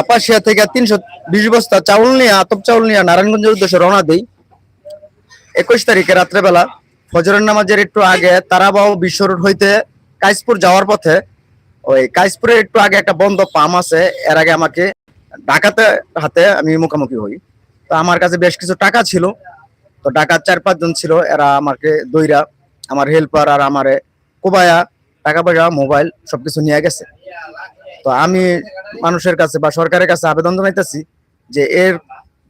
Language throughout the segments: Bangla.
আপাশিয়া থেকে তিনশো বিশ বস্তা চাউল নিয়ে, আতপ চাউল নিয়ে নারায়ণগঞ্জের উদ্দেশ্যে রওনা দিই। একুশ তারিখে রাত্রেবেলা ফজরের নামাজের একটু আগে তারাবাও বিশ্ব রোড হইতে কাইসপুর যাওয়ার পথে ওই কাইসপুরের একটু আগে একটা বন্ধ পাম আছে, এর আগে আমাকে ডাকাতে হাতে আমি মুখোমুখি হই। তো আমার কাছে বেশ কিছু টাকা ছিল, তো ডাকাত চার পাঁচজন ছিল, এরা আমাকে দইরা, আমার হেল্পার আর আমারে কোবায়া, টাকা পয়সা, মোবাইল সবকিছু নিয়ে গেছে। তো আমি মানুষের কাছে বা সরকারের কাছে আবেদন জানাইতেছি যে এর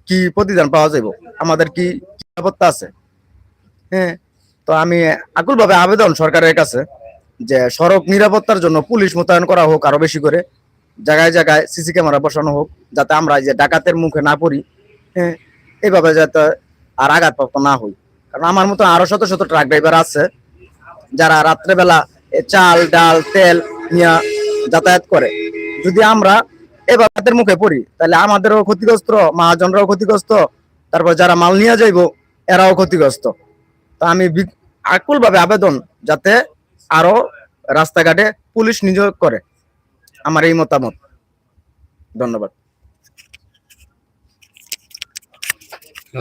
কি প্রতিদান পাওয়া যাবে আমাদের কি নিরাপত্তা আছে? হ্যাঁ তো আমি আকুল ভাবে আবেদন সরকারের কাছে যে সড়ক নিরাপত্তার জন্য পুলিশ মোতায়েন করা হোক আরও বেশি করে, জায়গায় জায়গায় সিসি ক্যামেরা বসানো হোক, যাতে আমরা যে ডাকাতের মুখে না পড়ি হ্যাঁ এইভাবে যাতে আর আঘাতপ্রাপ্ত না হই। কারণ আমার মতো আরও শত শত ট্রাক ড্রাইভার আছে, যারা রাত্রেবেলা চাল, ডাল, তেল নিয়ে যাতায়াত করে। যদি আমরা এবার তাদের মুখে পড়ি, তাহলে আমাদেরও ক্ষতিগ্রস্ত, মহাজনরাও ক্ষতিগ্রস্ত, তারপর যারা মাল নিয়ে যাইবো, এরাও ক্ষতিগ্রস্ত। তো আমি আকুল ভাবে আবেদন যাতে আরও রাস্তাঘাটে পুলিশ নিয়োগ করে। আমার এই মতামত। ধন্যবাদ।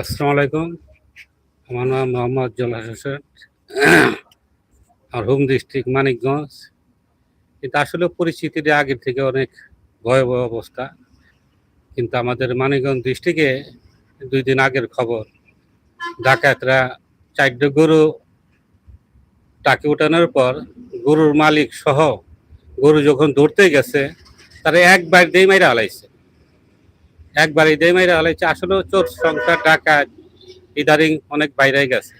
আসসালামু আলাইকুম। আমার নাম মোহাম্মদ জলাস হোসেন। আর হোম ডিস্ট্রিক্ট মানিকগঞ্জ। কিন্তু আসলে পরিস্থিতিটা আগের থেকে অনেক ভয়াবহ অবস্থা। কিন্তু আমাদের মানিকগঞ্জ ডিস্ট্রিক্টে দুই দিন আগের খবর, ডাকাতরা চারটে গরু টাকে উঠানোর পর গরুর মালিক সহ গরু যখন ধরতে গেছে, তারা একবার দেই মাইরা হালাইছে। একবার দেই মাইরা হালাইছে। আসলে চোর সংখ্যা, ডাকাত, ইদারিং অনেক বাইরে গেছে।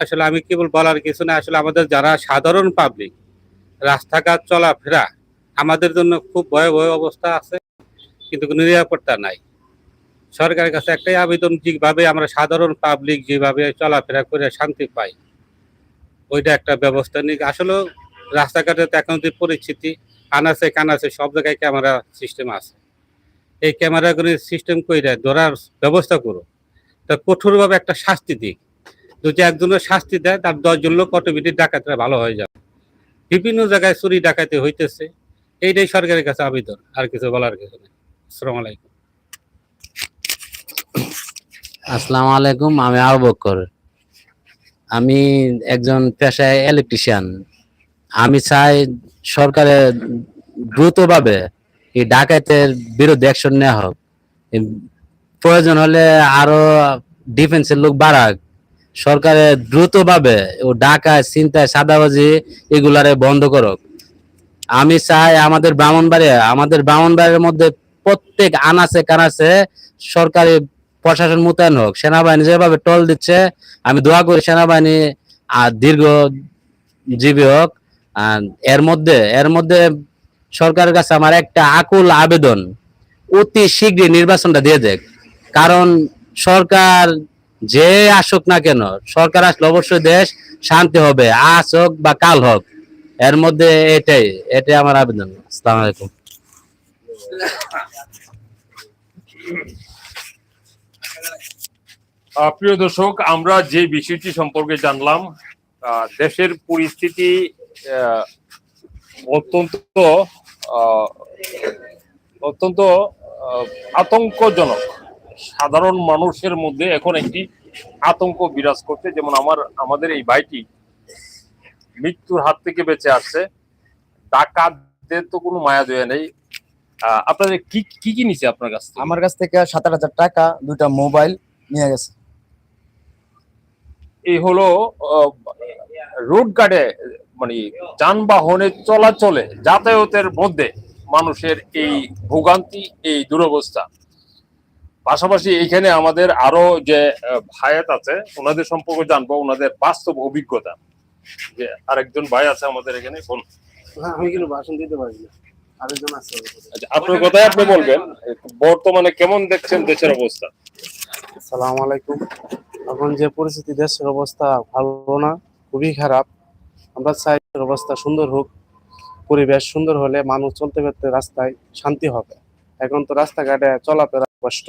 আসলে আমি কেবল বলার কিছু না, আসলে আমাদের যারা সাধারণ পাবলিক রাস্তাঘাট চলাফেরা আমাদের জন্য খুব ভয়াবহ অবস্থা আছে, কিন্তু কোনো নিরাপত্তা নাই। সরকারের কাছে একটাই আবেদন, যেভাবে আমরা সাধারণ পাবলিক যেভাবে চলাফেরা করে শান্তি পাই, ওইটা একটা ব্যবস্থা নিক। আসলে রাস্তাঘাটে তো এখন যে পরিস্থিতি, আনাচে কানাচে সব জায়গায় ক্যামেরা সিস্টেম আছে। এই ক্যামেরাগুলি সিস্টেম করে ধরার ব্যবস্থা করো তা কঠোরভাবে একটা শাস্তি দিক। যদি একজনের শাস্তি দেয়, তার দশজন লোক অটোমেটিক ডাকাতরা ভালো হয়ে যাবে। বিভিন্ন জায়গায় চুরি ডাকাতি হইতেছে। এইটাই সরকারের কাছে আবেদন, আর কিছু বলার কিছু নেই। আসসালামু আলাইকুম। আসসালামু আলাইকুম, আমি আবু বক্কর আমি একজন পেশায় ইলেকট্রিশিয়ান আমি চাই সরকারের দ্রুতভাবে এই ডাকাতের বিরুদ্ধে অ্যাকশন নেওয়া হোক। প্রয়োজন হলে আরও ডিফেন্সের লোক বাড়াক। সরকারের দ্রুতভাবে ও ডাকায় চিন্তায় সাদাবাজি এগুলারে বন্ধ করুক। আমি চাই আমাদের ব্রাহ্মণবাড়িয়া, আমাদের ব্রাহ্মণবাড়ির মধ্যে প্রত্যেক আনাচে কানাচে সরকারি প্রশাসন মোতায়েন হোক। সেনাবাহিনী যেভাবে টল দিচ্ছে, আমি দোয়া করি সেনাবাহিনী আর দীর্ঘ জীবী হোক এর মধ্যে এর মধ্যে সরকারের কাছে আমার একটা আকুল আবেদন, অতি শীঘ্রই নির্বাচনটা দিয়ে দেখ। কারণ সরকার যে আসুক না কেন, সরকার আসলে অবশ্যই দেশ শান্তি হবে, আজ হোক বা কাল হোক। এর মধ্যে এটাই এটাই আমার আবেদন। আসসালামু আলাইকুম। প্রিয় দর্শক, আমরা যে বিষয়টি সম্পর্কে জানলাম দেশের পরিস্থিতি অত্যন্ত অত্যন্ত আতঙ্কজনক। সাধারণ মানুষের মধ্যে এখন একটি আতঙ্ক বিরাজ করছে। যেমন আমার আমাদের এই ভাইটি মৃত্যুর হাত থেকে বেঁচে আসছে। ডাকাতদের তো কোনো মায়া দয়া নেই। আপনাদের কি কি কি নিছে আপনার কাছ থেকে? আমার কাছ থেকে সাত হাজার টাকা দুইটা মোবাইল নিয়ে গেছে। এই হলো রোড গার্ডে মানে যানবাহনের চলাচলে যাতায়াতের মধ্যে মানুষের এই ভোগান্তি এই দুরবস্থা। পাশাপাশি এইখানে আমাদের আরও যে আহ, ভাইয়াত আছে ওনাদের সম্পর্কে জানব ওনাদের বাস্তব অভিজ্ঞতা। যে আরেকজন ভাই আছে আমাদের এখানে বলুন। আমি কিন্তু ভাষণ দিতে পারি না। আরেকজন আছে আচ্ছা, আপনার কথাই আপনি বলবেন। বর্তমানে কেমন দেখছেন দেশের অবস্থা? সালাম আলাইকুম। এখন যে পরিস্থিতি দেশের অবস্থা ভালো না খুবই খারাপ। আমরা চাই অবস্থা সুন্দর হোক পরিবেশ সুন্দর হলে মানুষ চলতে রাস্তায় শান্তি হবে। এখন তো রাস্তাঘাটে চলাফেরা কষ্ট।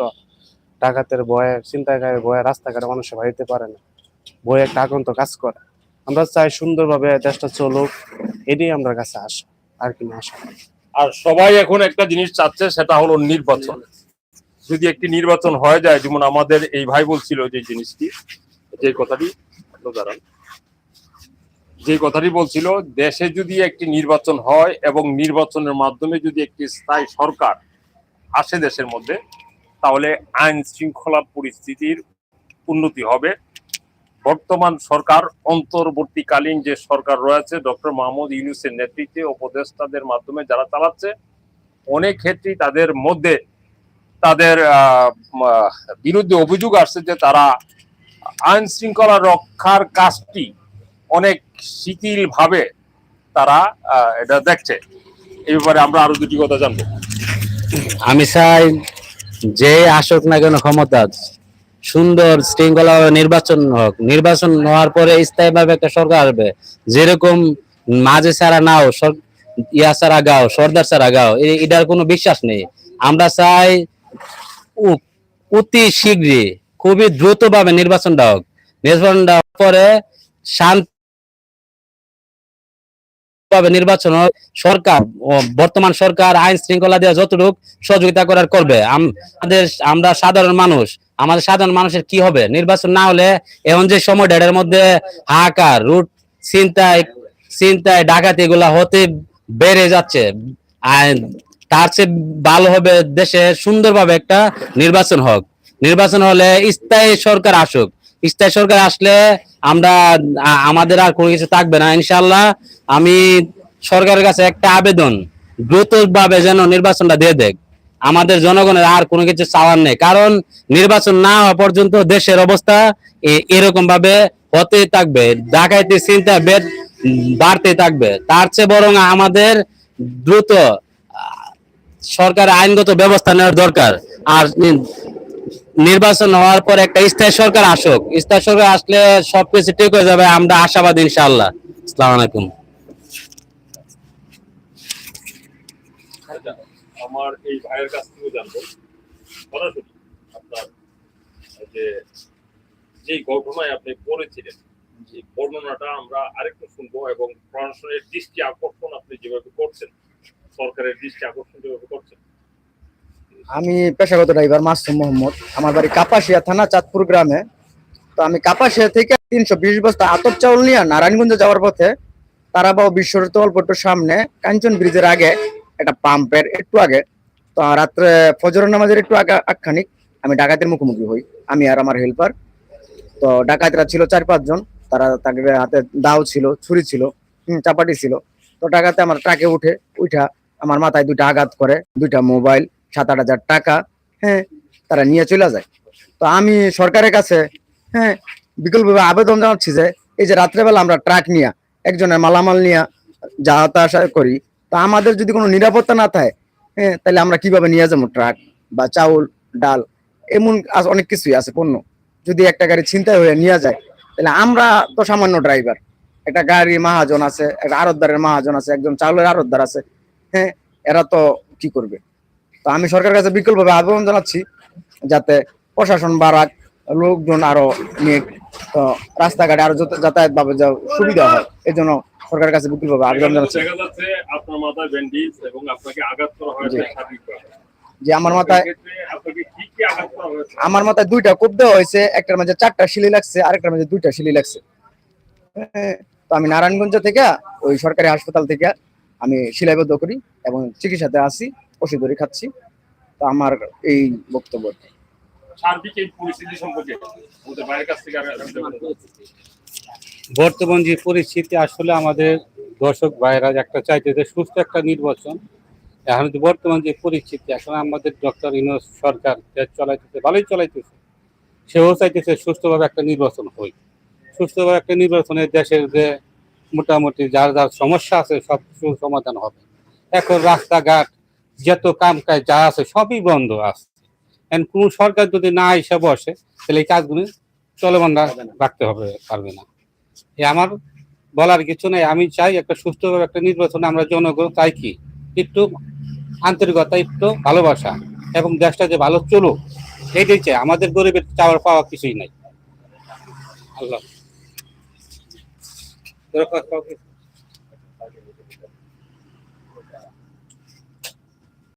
ডাকাতের ভয়ে, চিন্তাকারের ভয়ে, রাস্তাঘাটে মানুষে বাড়িতে পারে না। ভয়ে একটা আগন্ত কাজ করে। আমরা চাই সুন্দরভাবে দেশটা চলুক এটাই আমরা কাছে আসা, আর কি না আর সবাই এখন একটা জিনিস চাচ্ছে, সেটা হলো নির্বাচন। যদি একটি নির্বাচন হয়ে যায়, যেমন আমাদের এই ভাই বলছিল যে জিনিসটি, যে কথাটি দাঁড়ান। যে কথাটি বলছিল, দেশে যদি একটি নির্বাচন হয় এবং নির্বাচনের মাধ্যমে যদি একটি স্থায়ী সরকার আসে দেশের মধ্যে তাহলে আইন শৃঙ্খলা পরিস্থিতির উন্নতি হবে। বর্তমান সরকার অন্তর্বর্তীকালীন যে সরকার রয়েছে, ডক্টর মোহাম্মদ ইউনুসের নেতৃত্বে উপদেষ্টাদের মাধ্যমে যারা চালাচ্ছে, অনেক ক্ষেত্রেই তাদের মধ্যে তাদের বিরুদ্ধে অভিযোগ আসছে যে তারা আইন শৃঙ্খলা রক্ষার কাজটি অনেক শিথিল ভাবে তারা এটা দেখছে। এই ব্যাপারে আমরা আরও দুটি কথা জানব। আমি চাই যে আসুক না কেন ক্ষমতা, সুন্দর, শৃঙ্খলা নির্বাচন হোক, নির্বাচন হওয়ার পরে স্থায়ীভাবে একটা সরকার আসবে। যেরকম মাঝে ছাড়া নাও ইয়া ছাড়া গাও, সর্দার ছাড়া গাও এটার কোনো বিশ্বাস নেই। আমরা চাই অতি শীঘ্রই, খুবই দ্রুত ভাবে নির্বাচনটা হোক। নির্বাচনটা পরে শান্ত ভাবে নির্বাচন সরকার বর্তমান সরকার আইন শৃঙ্খলা দেওয়া যতটুকু সহযোগিতা করার করবে। আমাদের আমরা সাধারণ মানুষ, আমাদের সাধারণ মানুষের কি হবে? নির্বাচন না হলে এখন যে সময়টা এটার মধ্যে হাহাকার, রুট চিন্তায় চিন্তায় ডাকাতি এগুলা হতে বেড়ে যাচ্ছে। তার চেয়ে ভালো হবে দেশে সুন্দরভাবে একটা নির্বাচন হোক। নির্বাচন হলে স্থায়ী সরকার আসুক। স্থায়ী সরকার আসলে আমরা আমাদের আর কোনো কিছু থাকবে না। ইনশাল্লাহ আমি সরকারের কাছে একটা আবেদন দ্রুত ভাবে যেন নির্বাচনটা দিয়ে দেখ আমাদের জনগণের আর কোনো কিছু চাওয়ার নেই। কারণ নির্বাচন না হওয়া পর্যন্ত দেশের অবস্থা এরকম ভাবে হতে থাকবে। ডাকাইতে, চিন্তা বেদ বাড়তে থাকবে। তার চেয়ে বরং আমাদের দ্রুত সরকার আইনগত ব্যবস্থা নেওয়ার দরকার। আর নির্বাচন হওয়ার পর একটা স্থায়ী সরকার আসুক। স্থায়ী সরকার আসলে সবকিছু ঠিক হয়ে যাবে, আমরা আশাবাদ ইনশাআল্লাহ। আসসালামু আলাইকুম। আমার এই ভাইয়ের কাছ থেকেও জানব। আপনার যে আপনি আমরা আরেকটু শুনব এবং দৃষ্টি আকর্ষণ আপনি যেভাবে করছেন, সরকারের দৃষ্টি আকর্ষণ যেভাবে করছেন আমি পেশাগত ড্রাইভার মাসুম মোহাম্মদ। আমার বাড়ি কাপাসিয়া থানা, চাঁদপুর গ্রামে। তো আমি কাপাসিয়া থেকে তিনশো বিশ বস্তা আতপ চাউল নিয়ে নারায়ণগঞ্জে যাওয়ার পথে তারাবাও বিশ্বরত অল্পটুর সামনে কাঞ্চন ব্রিজের আগে একটা পাম্পের একটু আগে। তো রাত্রে ফজর নামাজের একটু আগে আখানিক আমি ডাকাতের মুখোমুখি হই। আমি আর আমার হেল্পার। তো ডাকাতরা ছিল চার পাঁচজন তারা তাকে হাতে দাও ছিল, ছুরি ছিল চাপাটি ছিল। তো ডাকাতে আমার ট্রাকে উঠে উঠা আমার মাথায় দুইটা আঘাত করে, দুইটা মোবাইল সাত আট হাজার টাকা হ্যাঁ তারা নিয়ে চলে যায়। তো আমি সরকারের কাছে হ্যাঁ বিকল্পভাবে আবেদন জানাচ্ছি যে, এই যে রাত্রেবেলা আমরা ট্রাক নিয়ে, একজনের মালামাল নিয়ে যাওয়া আসা করি, তো আমাদের যদি কোনো নিরাপত্তা না থাকে হ্যাঁ তাহলে আমরা কীভাবে নিয়ে যাব ট্রাক বা চাউল, ডাল, এমন অনেক কিছুই আছে, পণ্য। যদি একটা গাড়ি ছিনতাই হয়ে নিয়ে যায়, তাহলে আমরা তো সামান্য ড্রাইভার একটা গাড়ি মাহাজন আছে একটা আরতদারের মাহাজন আছে, একজন চাউলের আরতদার আছে হ্যাঁ এরা তো কি করবে? আমি সরকারের কাছে বিকল্পভাবে আবেদন জানাচ্ছি যাতে প্রশাসন বাড়াক লোকজন আরও নিয়ে তো রাস্তাঘাটে আরও যত- যাতায়াত ভাবে যা সুবিধা হয় এই জন্য সরকারের কাছে বিকল্পভাবে আবেদন জানাচ্ছি। আপনার মাথায় ব্যান্ডেজ এবং আপনাকে আঘাত করা হয়েছে যে আমার মাথায় আমার মাথায় দুইটা কোপ দেওয়া হয়েছে একটার মাঝে চারটা শিলি লাগছে আরেকটার মাঝে দুইটা শিলি লাগছে। তো আমি নারায়ণগঞ্জ থেকে ওই সরকারি হাসপাতাল থেকে আমি সিলাইবদ্ধ করি এবং চিকিৎসাতে আসি ওষুধ খাচ্ছি। তো আমার এই বক্তব্য। সার্বিক এই পরিস্থিতি সম্পর্কে আমাদের বাইরের কাছ থেকে বর্তমান যে পরিস্থিতি আসলে আমাদের দর্শক ভাইরা একটা চাইতে যে সুস্থ একটা নির্বাচন। এখন যে বর্তমান যে পরিস্থিতি এখন আমাদের ডক্টর ইনোস সরকার দেশ চলাইতেছে ভালোই চলাইতেছে সেও চাইতেছে সুস্থভাবে একটা নির্বাচন হই সুস্থভাবে একটা নির্বাচনে দেশের যে মোটামুটি যার যার সমস্যা আছে সব কিছু সমাধান হবে। এখন রাস্তাঘাট যত কাম কাজ যা আছে সবই বন্ধ আছে। এখন কোন সরকার যদি না এসে বসে তাহলে এই কাজগুলো চলমান রাখতে হবে পারবে না। এ আমার বলার কিছু নেই। আমি চাই একটা সুস্থভাবে একটা নির্বাচন আমরা জনগণ চাই কি? একটু আন্তরিকতা একটু ভালোবাসা এবং দেশটা যে ভালো চলুক এইটাই চাই। আমাদের গরিবের চাওয়ার পাওয়া কিছুই নাই। আল্লাহ। দরকার